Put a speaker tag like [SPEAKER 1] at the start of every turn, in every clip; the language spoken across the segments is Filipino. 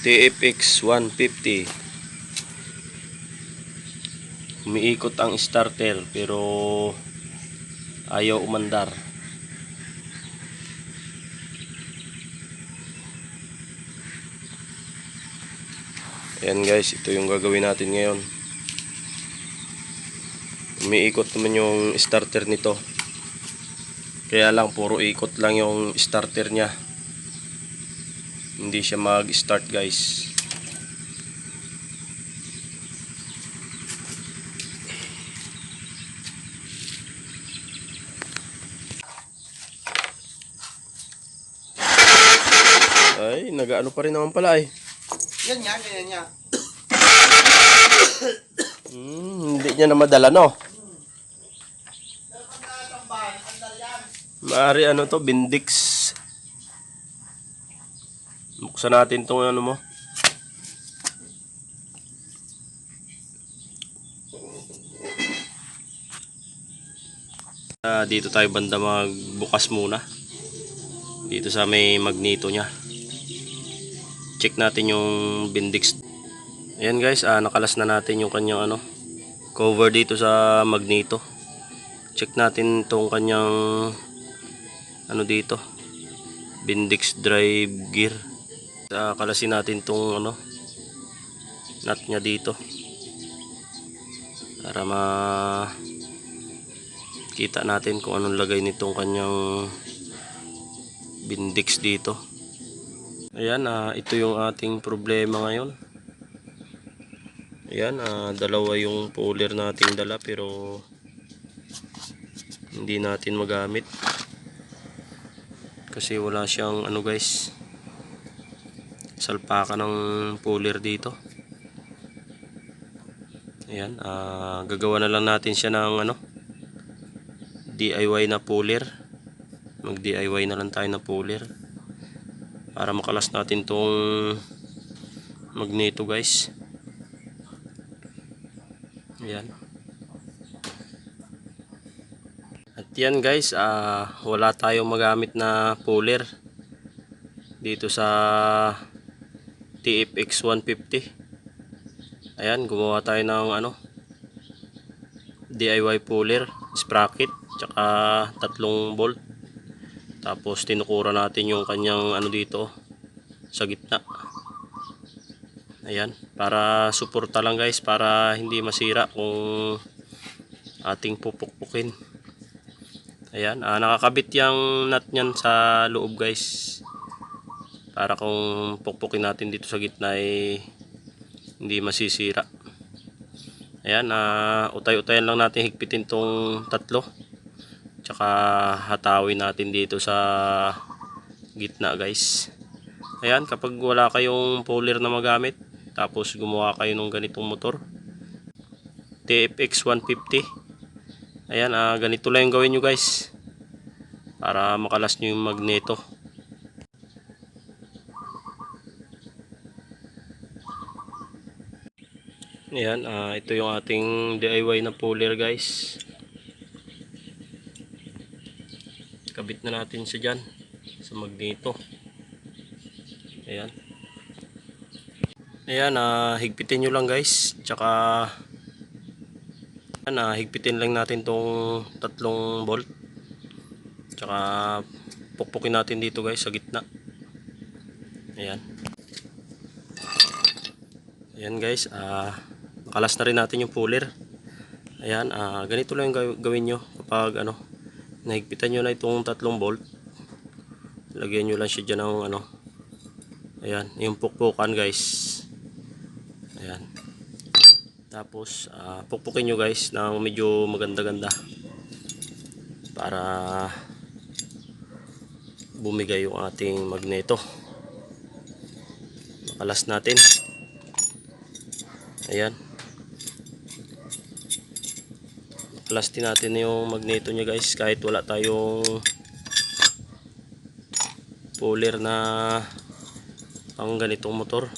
[SPEAKER 1] TFX 150 umiikot ang starter pero ayaw umandar Ayan guys, ito yung gagawin natin ngayon. Umiikot naman yung starter nito. Kaya lang puro ikot lang yung starter niya. Hindi siya mag-start guys. Ay, nagaano pa rin naman pala eh.
[SPEAKER 2] Yan nga, ganyan niya.
[SPEAKER 1] Hmm, hindi niya na madala no. Maari ano to, Bindix. Buksan natin tong ano mo. Ah, dito tayo banda magbukas muna. Dito sa may magneto niya. Check natin yung Bindix Ayan guys, ah, nakalas na natin yung kanyang ano, cover dito sa magneto. Check natin itong kanyang ano dito, Bindix drive gear. Uh, kalasin natin itong ano, nut niya dito. Para ma kita natin kung anong lagay nitong kanyang Bindix dito. Ayan, ah, ito yung ating problema ngayon. Ayan, ah, dalawa yung puller nating dala pero hindi natin magamit. Kasi wala siyang ano guys, salpaka ng puller dito. Ayan, ah, gagawa na lang natin siya ng ano, DIY na puller. Mag DIY na lang tayo na puller. Para makalas natin tong magneto guys. Ayan. At yan guys, ah wala tayong magamit na puller dito sa TFX 150. Ayan, gumawa tayo ng ano DIY puller, sprocket, tsaka tatlong bolt. Tapos tinukura natin yung kanyang ano dito sa gitna. Ayan, para suporta lang guys, para hindi masira kung ating pupukpukin. Ayan, ah, nakakabit yung nut niyan sa loob guys. Para kung pukpukin natin dito sa gitna ay hindi masisira. Ayan, ah, utay-utayan lang natin higpitin tong tatlo. Tsaka hatawin natin dito sa gitna guys. Ayan, kapag wala kayong puller na magamit, tapos gumawa kayo ng ganitong motor, TFX 150. Ayan, ah, ganito lang yung gawin nyo guys. Para makalas nyo yung magneto. Ayan, ah, ito yung ating DIY na puller guys. Kabit na natin siya dyan sa magneto. Ayan. Ayan, ah, higpitin nyo lang guys. Tsaka, ayan, ah, higpitin lang natin tong tatlong bolt. Tsaka, pukpukin natin dito guys sa gitna. Ayan. Ayan guys, ah, nakalas na rin natin yung puller. Ayan, ah, ganito lang yung gaw- gawin nyo kapag ano, nahigpitan nyo na itong tatlong bolt. Lagyan nyo lang siya dyan ng ano, ayan, yung pukpukan guys. Ayan. Tapos, ah, pukpukin nyo guys ng medyo maganda-ganda. Para bumigay yung ating magneto. Makalas natin. Ayan. Plastin natin yung magneto niya guys kahit wala tayong puller na pang ganitong motor.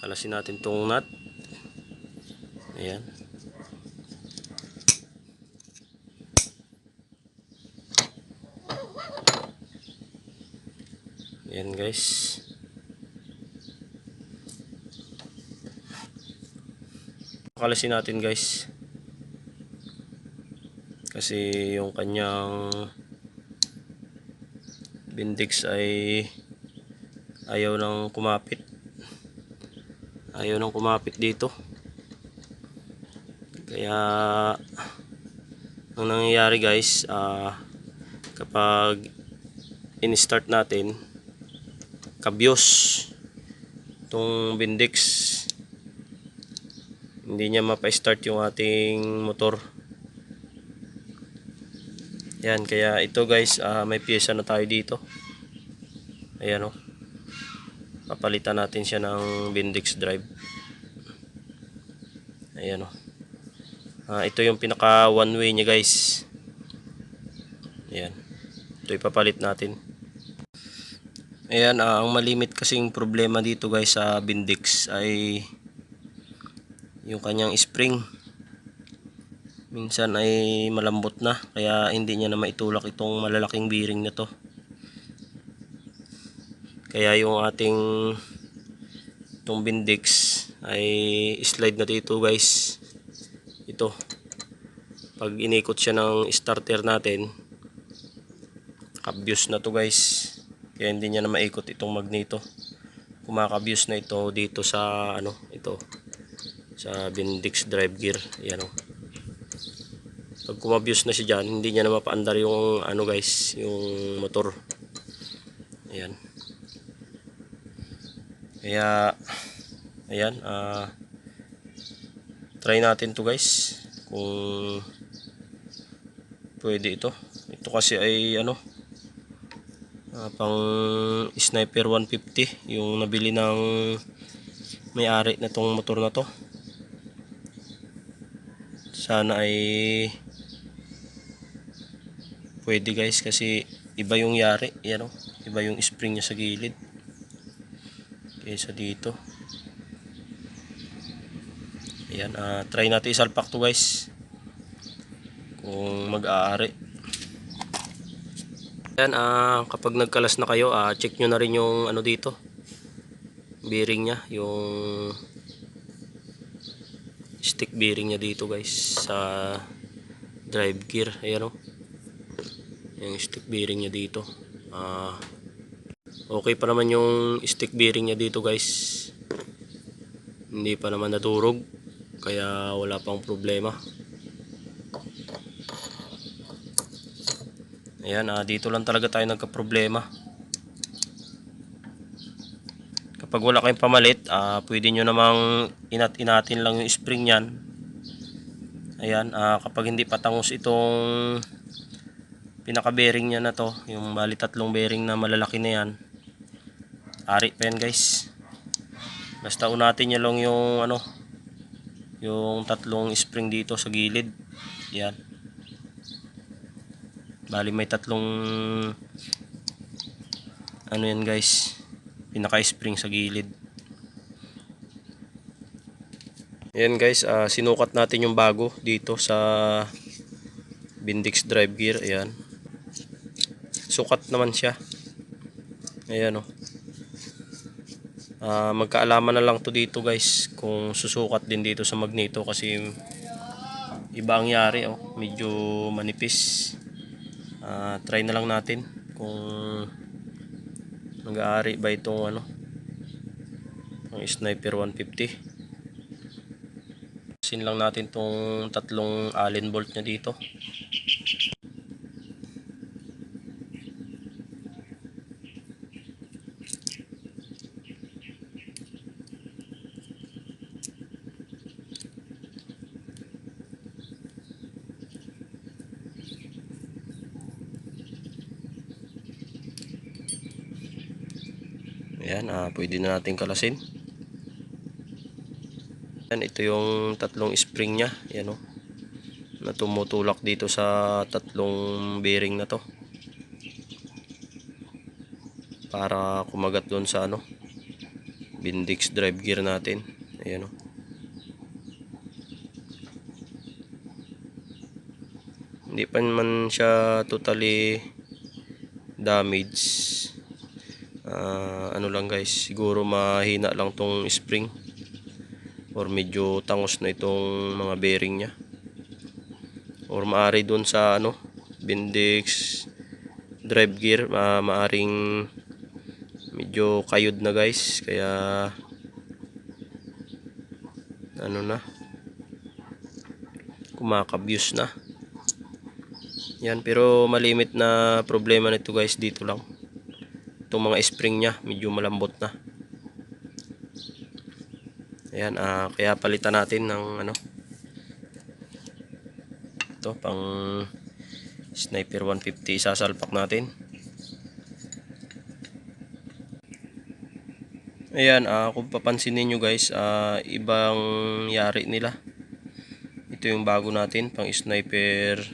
[SPEAKER 1] Kalasin natin tong nut. Ayan. Ayan guys. Pakalasin natin guys. Kasi yung kanyang bindix ay ayaw nang kumapit. Ayaw nang kumapit dito. Kaya ang nangyayari guys, ah kapag in-start natin, kabyos. Itong bindix hindi niya mapa-start yung ating motor. Yan kaya ito guys ah, may pyesa na tayo dito. Ayan o papalitan natin siya ng bindix drive. Ayan o Ah, ito yung pinaka one way niya guys. Ayan. Ito ipapalit natin Ayan, ah, ang malimit kasing problema dito guys sa Bindix ay yung kanyang spring. Minsan ay malambot na kaya hindi niya na maitulak itong malalaking bearing na to. Kaya yung ating itong Bindix ay slide na dito guys. Ito. Pag inikot siya ng starter natin, kabyos na to guys. Kaya hindi niya na maikot itong magneto. Kumakabyos na ito dito sa ano, ito sa Bindix drive gear. Ayan o. Pag kumabyos na siya dyan, hindi niya na mapaandar yung ano guys, yung motor. Ayan. Kaya ayan, ah try natin to guys kung pwede ito. Ito kasi ay ano, Ah, pang sniper 150 yung nabili ng may-ari na tong motor na to. Sana ay pwede guys kasi iba yung yari yan o iba yung spring niya sa gilid kaysa dito. Ayan ah, try natin isalpak to guys kung mag-aari yan, ah, kapag nagkalas na kayo, ah, check nyo na rin yung ano dito. Bearing niya, yung stick bearing niya dito guys sa drive gear. Ayan o. Yung stick bearing niya dito. Ah, okay pa naman yung stick bearing niya dito guys. Hindi pa naman naturog. Kaya wala pang problema. Ayan, ah, dito lang talaga tayo nagka-problema. Kapag wala kayong pamalit, ah, pwede nyo namang inat-inatin lang yung spring yan. Ayan, ah, kapag hindi patangos itong pinaka-bearing niya na to, yung bali tatlong bearing na malalaki na yan, ari pa yan guys. Basta unatin nyo lang yung ano, yung tatlong spring dito sa gilid. Yan. Bali may tatlong ano yan guys. Pinaka spring sa gilid. Yan guys ah, sinukat natin yung bago dito sa Bindix drive gear. Ayan. Sukat naman siya. Ayan o Ah, magkaalaman na lang to dito guys kung susukat din dito sa magneto kasi iba ang yari oh. Medyo manipis Ah, try na lang natin kung mag-aari ba itong ano ang sniper 150 sin lang natin tong tatlong allen bolt nya dito Ayan, ah, pwede na natin kalasin. Ayan, ito yung tatlong spring niya. Ayan o. Na tumutulak dito sa tatlong bearing na to. Para kumagat doon sa ano. Bindix drive gear natin. Ayan o. Hindi pa man siya totally damaged Ah, ano lang guys, siguro mahina lang tong spring or medyo tangos na itong mga bearing niya. Or maari doon sa ano, Bendix drive gear, ma maaring medyo kayod na guys, kaya ano na kumakabuse na. Yan, pero malimit na problema nito guys dito lang. Itong mga spring niya, medyo malambot na. Ayan, ah, kaya palitan natin ng ano. Ito, pang Sniper 150, isasalpak natin. Ayan, ah, kung papansinin nyo guys, ah, ibang yari nila. Ito yung bago natin, pang Sniper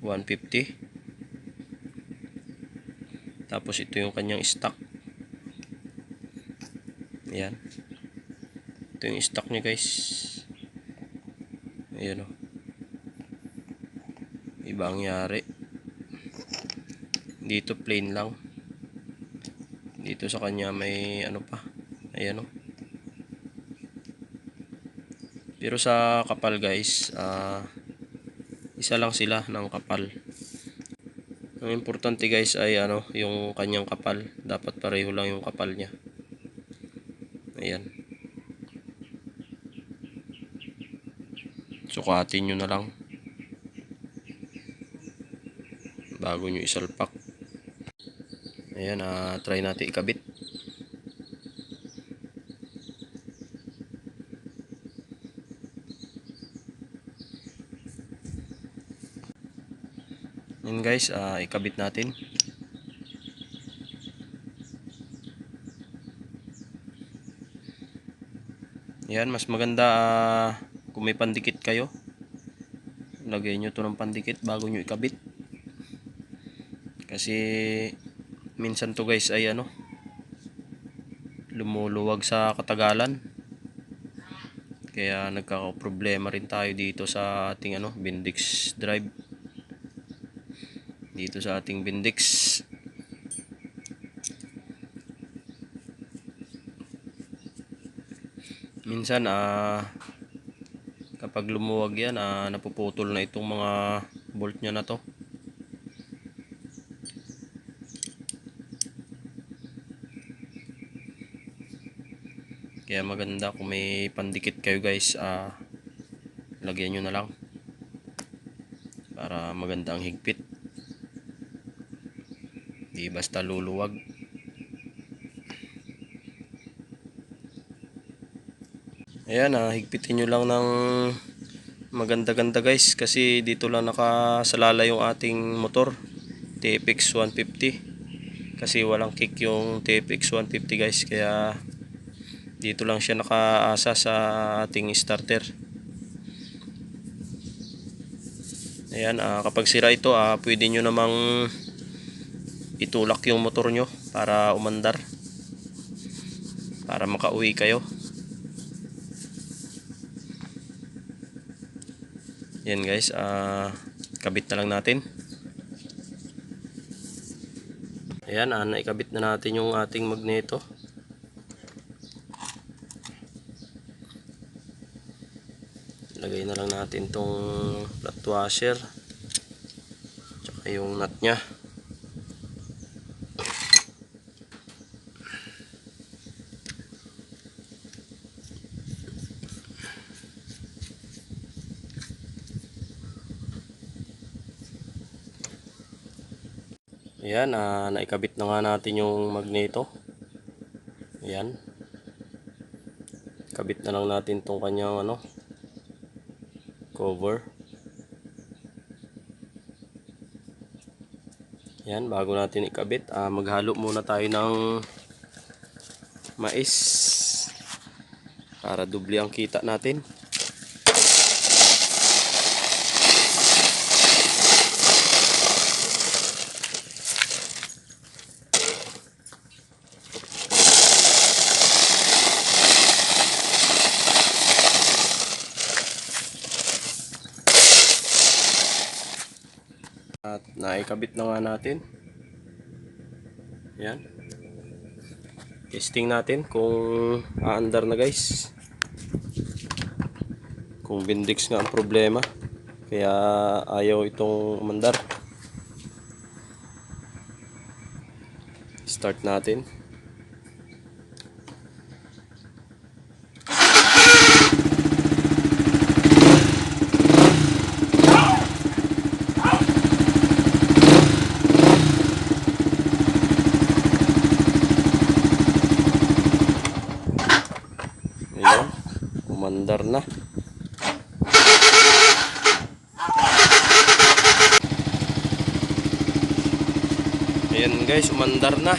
[SPEAKER 1] 150. Tapos ito yung kanyang stock. Ayan. Ito yung stock niya guys. Ayan o. Ibang yari. Dito plain lang. Dito sa kanya may ano pa. Ayan o. Pero sa kapal guys, ah isa lang sila ng kapal. Ang importante guys ay ano, yung kanyang kapal. Dapat pareho lang yung kapal niya. Ayan. Sukatin nyo na lang. Bago nyo isalpak. Ayan, ah, try natin ikabit. Yan guys, ah, ikabit natin. Yan, mas maganda ah, kung may pandikit kayo. Lagay nyo to ng pandikit bago nyo ikabit. Kasi minsan to guys ay ano lumuluwag sa katagalan. Kaya nagkakaproblema rin tayo dito sa ating ano, Bendix drive dito sa ating Bendix. Minsan ah kapag lumuwag yan ah napuputol na itong mga bolt niya na to. Kaya maganda kung may pandikit kayo guys ah lagyan nyo na lang para maganda ang higpit. Di basta luluwag. Ayan, ah, higpitin nyo lang ng maganda-ganda guys kasi dito lang nakasalala yung ating motor TFX 150 kasi walang kick yung TFX 150 guys kaya dito lang siya nakaasa sa ating starter ayan ah, kapag sira ito ah, pwede nyo namang itulak yung motor nyo para umandar. Para makauwi kayo. Yan guys. Ah kabit na lang natin. Ayan ah, naikabit na natin yung ating magneto. Lagay na lang natin tong flat washer. Tsaka yung nut nya Ayan, ah, naikabit na nga natin yung magneto. Ayan. Kabit na lang natin tong kanyang ano, cover. Ayan, bago natin ikabit, ah, maghalo muna tayo ng mais para doble ang kita natin. At naikabit na nga natin. Yan. Testing natin kung aandar na guys. Kung bindix nga ang problema. Kaya ayaw itong umandar. Start natin. Ayan. Umandar na. Ayan umandar na.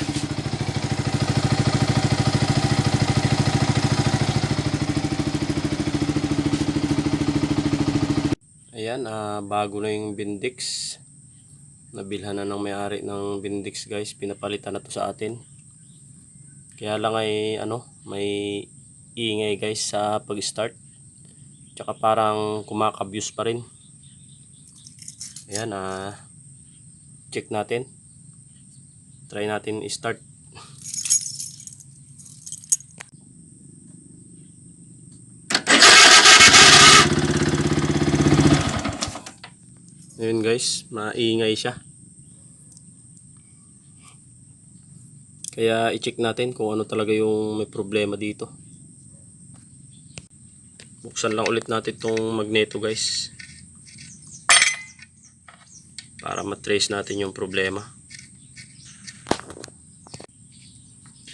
[SPEAKER 1] Ayan, ah, bago na yung Bindix. Nabilhan na ng may-ari ng Bindix guys. Pinapalitan na to sa atin. Kaya lang ay ano, may ingay guys sa pag-start. Tsaka parang kumakabuse pa rin. Ayan, ah, check natin. Try natin i-start. Ayan guys, maingay siya. Kaya i-check natin kung ano talaga yung may problema dito. Buksan lang ulit natin itong magneto guys. Para matrace natin yung problema.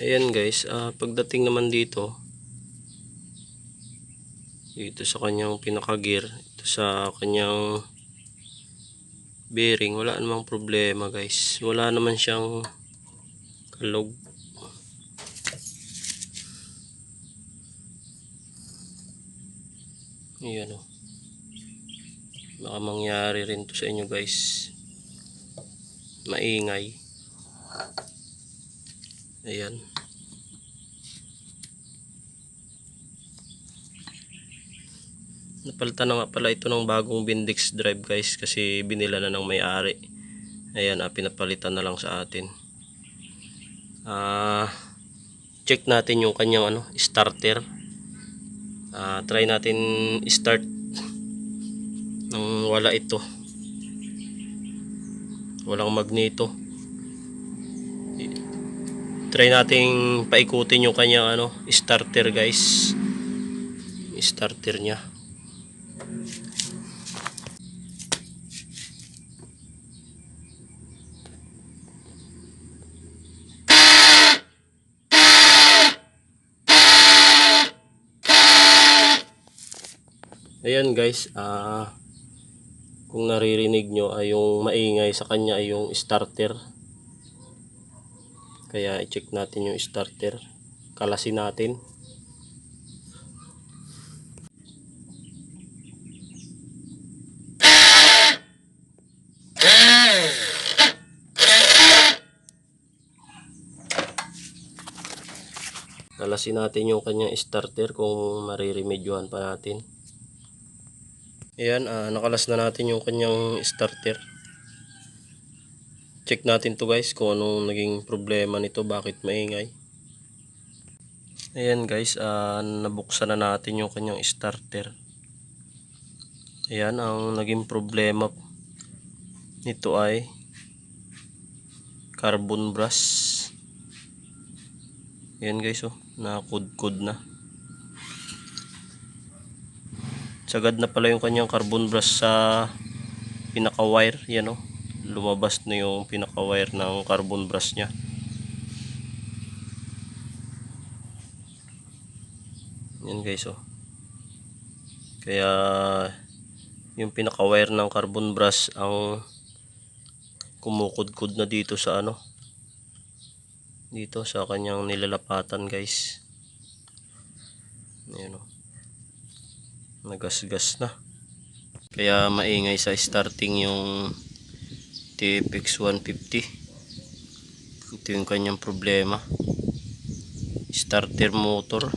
[SPEAKER 1] Ayan guys, ah, pagdating naman dito, dito sa kanyang pinaka-gear, ito sa kanyang bearing, wala namang problema guys. Wala naman siyang kalog. Ayan o. Baka mangyari rin to sa inyo guys. Maingay. Ayan. Napalitan na pala ito ng bagong Bindix drive guys kasi binila na ng may-ari. Ayan, ah, pinapalitan na lang sa atin. Ah, check natin yung kanyang ano, starter. Ah, try natin start nang wala ito. Walang magneto. Try nating paikutin yung kanyang ano, starter guys. Starter niya. Ayan guys, ah kung naririnig nyo ay yung maingay sa kanya ay yung starter. Kaya i-check natin yung starter. Kalasin natin. Kalasin natin yung kanyang starter kung mariremedyohan pa natin. Ayan, ah, nakalas na natin yung kanyang starter. Check natin to guys kung anong naging problema nito, bakit maingay. Ayan guys, ah, nabuksan na natin yung kanyang starter. Ayan, ang naging problema nito ay carbon brush. Ayan guys, oh, nakudkod na. sagad na pala yung kanyang carbon brush sa pinaka wire yan o lumabas na yung pinaka wire ng carbon brush nya yan guys o kaya yung pinaka wire ng carbon brush ang kumukudkod na dito sa ano dito sa kanyang nilalapatan guys. Yan o nagasgas na. Kaya maingay sa starting yung TFX 150 ito yung kanyang problema. Starter motor.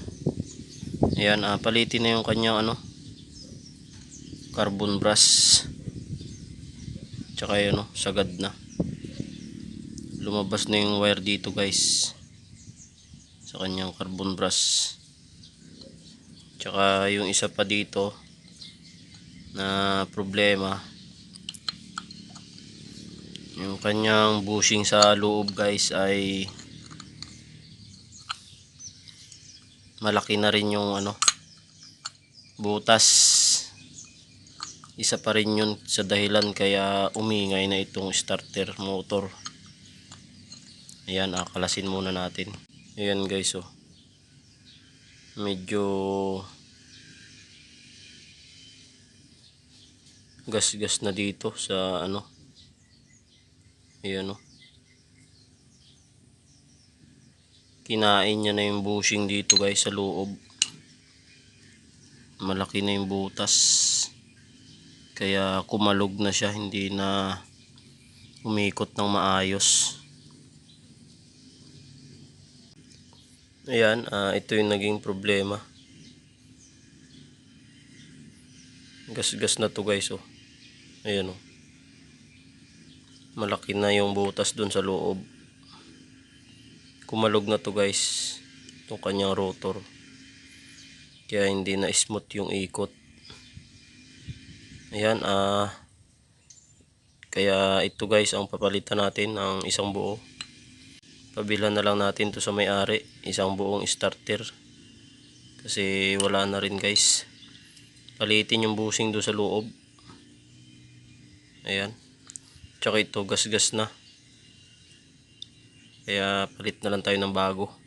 [SPEAKER 1] Ayan ah, palitin na yung kanyang ano carbon brush tsaka yun oh, sagad na. Lumabas na yung wire dito guys sa kanyang carbon brush tsaka yung isa pa dito na problema yung kanyang bushing sa loob guys ay malaki na rin yung ano butas. Isa pa rin yun sa dahilan kaya umingay na itong starter motor. Ayan akalasin muna natin. Ayan guys oh. Medyo gas gas na dito sa ano ayan oh kinain niya na yung bushing dito guys sa loob. Malaki na yung butas. Kaya kumalog na siya hindi na umikot ng maayos. Ayan ah, ito yung naging problema. Gas gas na to guys oh. Ayan oh malaki na yung butas dun sa loob. Kumalog na to guys itong kanyang rotor. Kaya hindi na smooth yung ikot. Ayan ah. Kaya ito guys ang papalitan natin ng isang buo. Pabilhan na lang natin to sa may-ari isang buong starter. Kasi wala na rin guys. Palitin yung busing do sa loob. Ayan tsaka ito gas gas na. Kaya palit na lang tayo ng bago